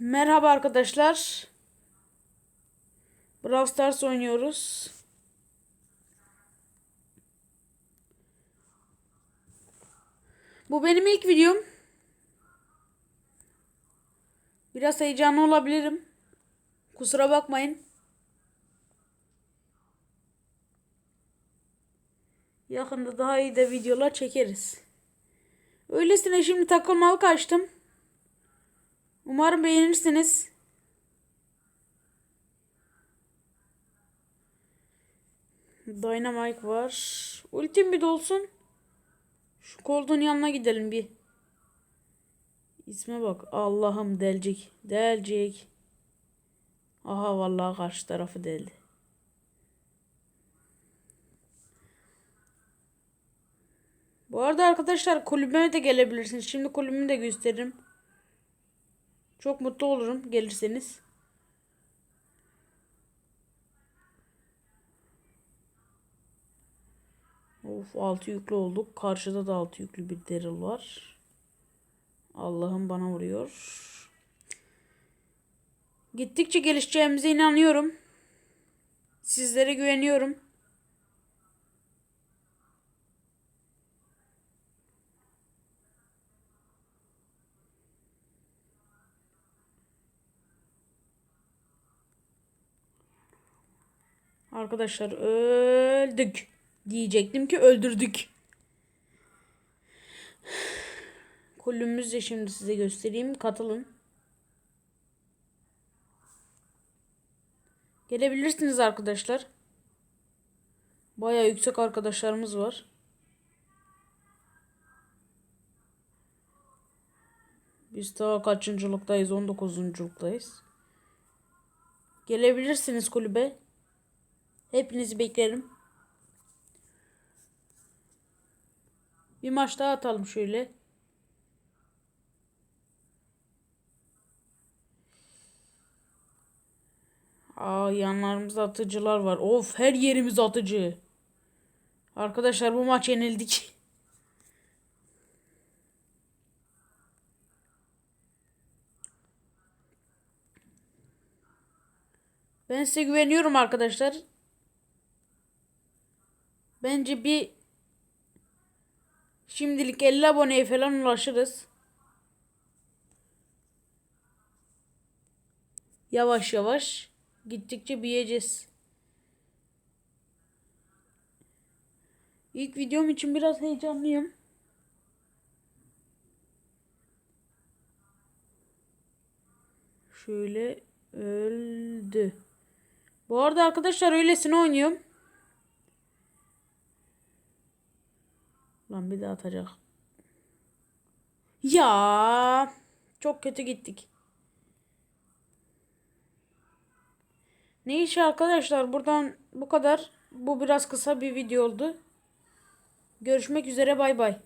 Merhaba arkadaşlar. Brawl Stars oynuyoruz. Bu benim ilk videom. Biraz heyecanlı olabilirim. Kusura bakmayın. Yakında daha iyi de videolar çekeriz. Öylesine şimdi takılmalık açtım. Umarım beğenirsiniz. Dynamite var. Ultim bir dolsun. Şu koltuğun yanına gidelim bir. İsme bak. Allah'ım delecek. Delecek. Aha vallahi karşı tarafı deldi. Bu arada arkadaşlar kulübüme de gelebilirsiniz. Şimdi kulübümü de gösteririm. Çok mutlu olurum gelirseniz. Of altı yüklü olduk. Karşıda da altı yüklü bir Daryl var. Allah'ım bana vuruyor. Gittikçe gelişeceğimize inanıyorum. Sizlere güveniyorum. Arkadaşlar öldük. Diyecektim ki öldürdük. Kulübümüzü de şimdi size göstereyim. Katılın. Gelebilirsiniz arkadaşlar. Baya yüksek arkadaşlarımız var. Biz daha kaçıncılıktayız? 19'unculuktayız. Gelebilirsiniz kulübe. Hepinizi beklerim. Bir maç daha atalım şöyle. Aa yanlarımızda atıcılar var. Of her yerimiz atıcı. Arkadaşlar bu maç yenildik. Ben size güveniyorum arkadaşlar. Bence bir şimdilik 50 aboneye falan ulaşırız. Yavaş yavaş gittikçe büyüyeceğiz. İlk videom için biraz heyecanlıyım. Şöyle öldü. Bu arada arkadaşlar öylesine oynuyorum. Lan bir daha atacak. Ya çok kötü gittik. Neyse arkadaşlar buradan bu kadar. Bu biraz kısa bir video oldu. Görüşmek üzere bay bay.